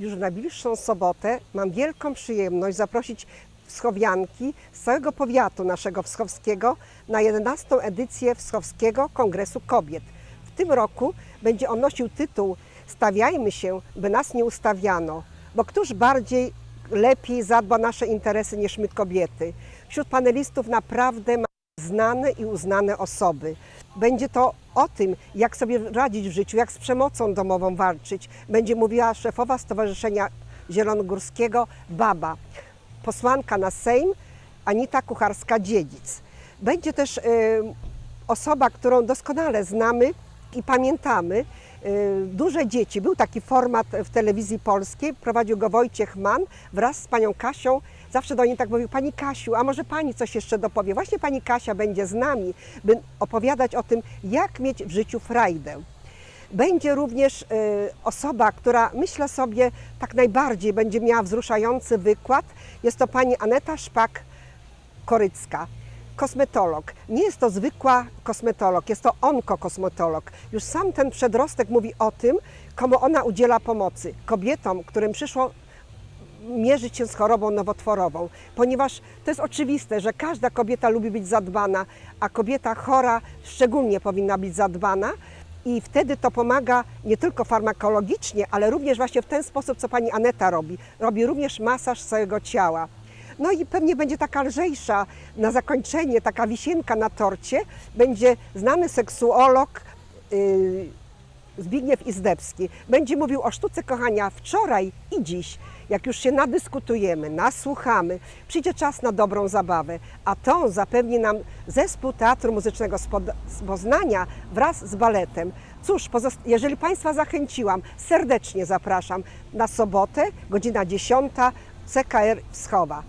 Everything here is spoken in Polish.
Już w najbliższą sobotę mam wielką przyjemność zaprosić wschowianki z całego powiatu naszego wschowskiego na 11. edycję Wschowskiego Kongresu Kobiet. W tym roku będzie on nosił tytuł Stawiajmy się, by nas nie ustawiano, bo któż bardziej lepiej zadba nasze interesy niż my kobiety. Wśród panelistów naprawdę ma znane i uznane osoby. Będzie to o tym, jak sobie radzić w życiu, jak z przemocą domową walczyć. Będzie mówiła szefowa Stowarzyszenia Zielonogórskiego Baba, posłanka na Sejm Anita Kucharska-Dziedzic. Będzie też y, osoba, którą doskonale znamy i pamiętamy. Y, Duże dzieci. Był taki format w telewizji polskiej, prowadził go Wojciech Mann wraz z panią Kasią. Zawsze do niej tak mówił, pani Kasiu, a może pani coś jeszcze dopowie? Właśnie pani Kasia będzie z nami, by opowiadać o tym, jak mieć w życiu frajdę. Będzie również y, osoba, która myślę sobie tak najbardziej będzie miała wzruszający wykład. Jest to pani Aneta Szpak-Korycka kosmetolog. Nie jest to zwykła kosmetolog, jest to onkokosmetolog. Już sam ten przedrostek mówi o tym, komu ona udziela pomocy. Kobietom, którym przyszło mierzyć się z chorobą nowotworową, ponieważ to jest oczywiste, że każda kobieta lubi być zadbana, a kobieta chora szczególnie powinna być zadbana. I wtedy to pomaga nie tylko farmakologicznie, ale również właśnie w ten sposób, co pani Aneta robi. Robi również masaż całego ciała. No i pewnie będzie taka lżejsza na zakończenie, taka wisienka na torcie. Będzie znany seksuolog yy, Zbigniew Izdebski. Będzie mówił o sztuce kochania wczoraj i dziś. Jak już się nadyskutujemy, nasłuchamy, przyjdzie czas na dobrą zabawę, a tą zapewni nam zespół Teatru Muzycznego z Poznania wraz z baletem. Cóż, jeżeli Państwa zachęciłam, serdecznie zapraszam na sobotę, godzina 10, CKR Wschowa.